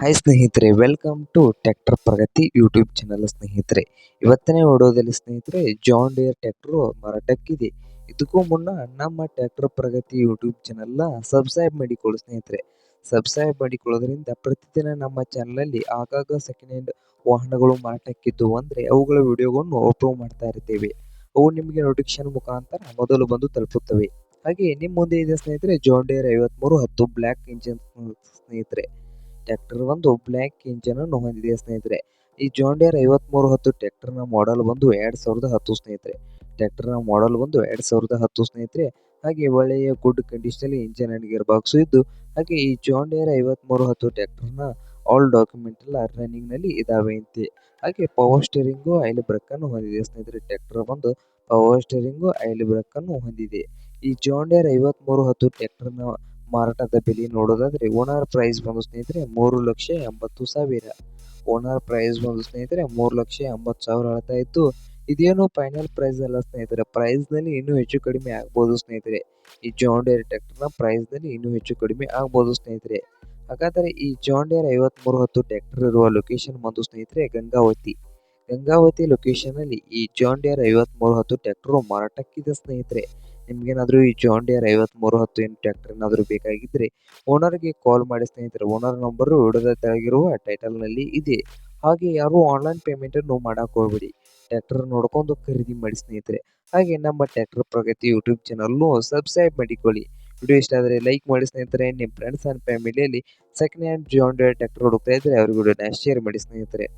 Hi ಸ್ನೇಹಿತರೆ welcome to tractor Pragati YouTube channel ಸ್ನೇಹಿತರೆ. ಇವತ್ತನೇ ಓಡೋದಲ್ಲಿ ಸ್ನೇಹಿತರೆ ಜಾನ್ ಡಿಯರ್ ಟ್ರ್ಯಾಕ್ಟರ್ ಮಾರಾಟಕ್ಕಿದೆ. ಇದಕ್ಕೂ ಮುನ್ನ ನಮ್ಮ ಟ್ರ್ಯಾಕ್ಟರ್ ಪ್ರಗತಿ ಯೂಟ್ಯೂಬ್ ಚಾನಲ್ನ ಸಬ್ಸ್ಕ್ರೈಬ್ ಮಾಡಿಕೊಳ್ಳಿ ಸ್ನೇಹಿತರೆ. ಸಬ್ಸ್ಕ್ರೈಬ್ ಮಾಡಿಕೊಳ್ಳೋದ್ರಿಂದ ಪ್ರತಿದಿನ ನಮ್ಮ ಚಾನಲಲ್ಲಿ ಆಗಾಗ ಸೆಕೆಂಡ್ ಹ್ಯಾಂಡ್ ವಾಹನಗಳು ಮಾರಾಟಕ್ಕಿದ್ದು ಅಂದರೆ ಅವುಗಳ ವಿಡಿಯೋಗಳನ್ನು ಅಪ್ಲೋಡ್ ಮಾಡ್ತಾ ಇರ್ತೇವೆ. ಅವು ನಿಮಗೆ ನೋಟಿಫಿಕೇಶನ್ ಮುಖಾಂತರ ಮೊದಲು ಬಂದು ತಲುಪುತ್ತವೆ. ಹಾಗೆ ನಿಮ್ಮ ಮುಂದೆ ಇದೆ ಸ್ನೇಹಿತರೆ ಜಾನ್ ಡೇರ್ ಐವತ್ಮೂರು ಹತ್ತು ಬ್ಲ್ಯಾಕ್ ಇಂಜಿನ್ ಸ್ನೇಹಿತರೆ. ಟ್ರ್ಯಾಕ್ಟರ್ ಒಂದು ಬ್ಲ್ಯಾಕ್ ಇಂಜಿನ್ ಅನ್ನು ಹೊಂದಿದೆ ಸ್ನೇಹಿತರೆ. ಈ ಜಾಂಡಿಯರ್ ಐವತ್ಮೂರು ಹತ್ತು ಟ್ರ್ಯಾಕ್ಟರ್ನ ಮಾಡೆಲ್ ಬಂದು ಎರಡ್ ಸಾವಿರದ ಹತ್ತು, ಸ್ನೇಹಿತರೆ. ಟ್ರ್ಯಾಕ್ಟರ್ನ ಮಾಡೆಲ್ ಬಂದು ಎರಡ್ ಸಾವಿರದ ಹತ್ತು, ಸ್ನೇಹಿತರೆ. ಹಾಗೆ ಒಳ್ಳೆಯ good condition engine and gear box ಇದ್ದು, ಹಾಗೆ ಈ ಜಾಂಡಿಯರ್ ಐವತ್ಮೂರು ಹತ್ತು ಟ್ರ್ಯಾಕ್ಟರ್ನ ಆಲ್ ಡಾಕ್ಯುಮೆಂಟ್ ಎಲ್ಲ ರನ್ನಿಂಗ್ನಲ್ಲಿ ಇದಾವೆ ಅಂತೆ. ಹಾಗೆ ಪವರ್ ಸ್ಟೇರಿಂಗು ಐಲ್ ಬ್ರೇಕ್ ಅನ್ನು ಹೊಂದಿದೆ, ಸ್ನೇಹಿತರೆ. ಟ್ರ್ಯಾಕ್ಟರ್ ಬಂದು ಪವರ್ ಸ್ಟೇರಿಂಗು ಐಲ್ ಬ್ರೇಕ್ ಅನ್ನು ಹೊಂದಿದೆ. ಈ ಜಾಂಡಿಯರ್ ಐವತ್ಮೂರು ಹತ್ತು ಟ್ರ್ಯಾಕ್ಟರ್ನ ಮಾರಾಟದ ಬೆಲೆ ನೋಡೋದಾದ್ರೆ ಓನರ್ ಪ್ರೈಸ್ ಬಂದು ಸ್ನೇಹಿತರೆ ಮೂರು ಲಕ್ಷ ಎಂಬತ್ತು ಸಾವಿರ. ಓನರ್ ಪ್ರೈಸ್ ಬಂದು ಸ್ನೇಹಿತರೆ ಮೂರು ಲಕ್ಷ ಎಂಬತ್ತು ಸಾವಿರ ಹೇಳ್ತಾ ಇತ್ತು. ಇದೇನು ಫೈನಲ್ ಪ್ರೈಸ್ ಅಲ್ಲ ಸ್ನೇಹಿತರೆ ಪ್ರೈಸ್ನಲ್ಲಿ ಇನ್ನೂ ಹೆಚ್ಚು ಕಡಿಮೆ ಆಗ್ಬೋದು ಸ್ನೇಹಿತರೆ. ಈ ಜಾನ್ ಡೇರ್ ಟ್ರ್ಯಾಕ್ಟರ್ನ ಪ್ರೈಸ್ನಲ್ಲಿ ಇನ್ನೂ ಹೆಚ್ಚು ಕಡಿಮೆ ಆಗ್ಬೋದು ಸ್ನೇಹಿತರೆ. ಹಾಗಾದರೆ ಈ ಜಾನ್ ಡೇರ್ ಹತ್ತು ಟ್ರ್ಯಾಕ್ಟರ್ ಇರುವ ಲೊಕೇಶನ್ ಬಂದು ಸ್ನೇಹಿತರೆ ಗಂಗಾವತಿ. ಗಂಗಾವತಿ ಲೊಕೇಶನ್ ಅಲ್ಲಿ ಈ ಜಾನ್ ಡೇರ್ ಹತ್ತು ಟ್ರ್ಯಾಕ್ಟರ್ ಮಾರಾಟಕ್ಕಿದೆ ಸ್ನೇಹಿತರೆ. ನಿಮ್ಗೇನಾದ್ರೂ ಈ ಜಾನ್ ಐವತ್ ಐವತ್ಮೂರು ಹತ್ತು ಏನು ಟ್ರ್ಯಾಕ್ಟರ್ ಏನಾದರೂ ಬೇಕಾಗಿದ್ರೆ ಓನರ್ಗೆ ಕಾಲ್ ಮಾಡಿ ಸ್ನೇಹಿತರೆ ಓನರ್ ನಂಬರು ವಿಡಿಯೋದ ಟೈಟಲ್ನಲ್ಲಿ ಇದೆ. ಹಾಗೆ ಯಾರು ಆನ್ಲೈನ್ ಪೇಮೆಂಟ್ ಅನ್ನು ಮಾಡಕ್ ಹೋಗ್ಬೇಡಿ. ಟ್ರ್ಯಾಕ್ಟರ್ ನೋಡ್ಕೊಂಡು ಖರೀದಿ ಮಾಡಿ ಸ್ನೇಹಿತರೆ. ಹಾಗೆ ನಮ್ಮ ಟ್ರ್ಯಾಕ್ಟರ್ ಪ್ರಗತಿ ಯೂಟ್ಯೂಬ್ ಚಾನಲ್ನು ಸಬ್ಸ್ಕ್ರೈಬ್ ಮಾಡಿಕೊಳ್ಳಿ. ವಿಡಿಯೋ ಇಷ್ಟ ಆದರೆ ಲೈಕ್ ಮಾಡಿ ಸ್ನೇಹಿತರೆ. ನಿಮ್ಮ ಫ್ರೆಂಡ್ಸ್ ಆ್ಯಂಡ್ ಫ್ಯಾಮಿಲಿಯಲ್ಲಿ second hand John Deere tractor ಹುಡುಕ್ತಾ ಇದ್ರೆ ಅವ್ರಿಗೆ ಶೇರ್ ಮಾಡಿ ಸ್ನೇಹಿತರೆ.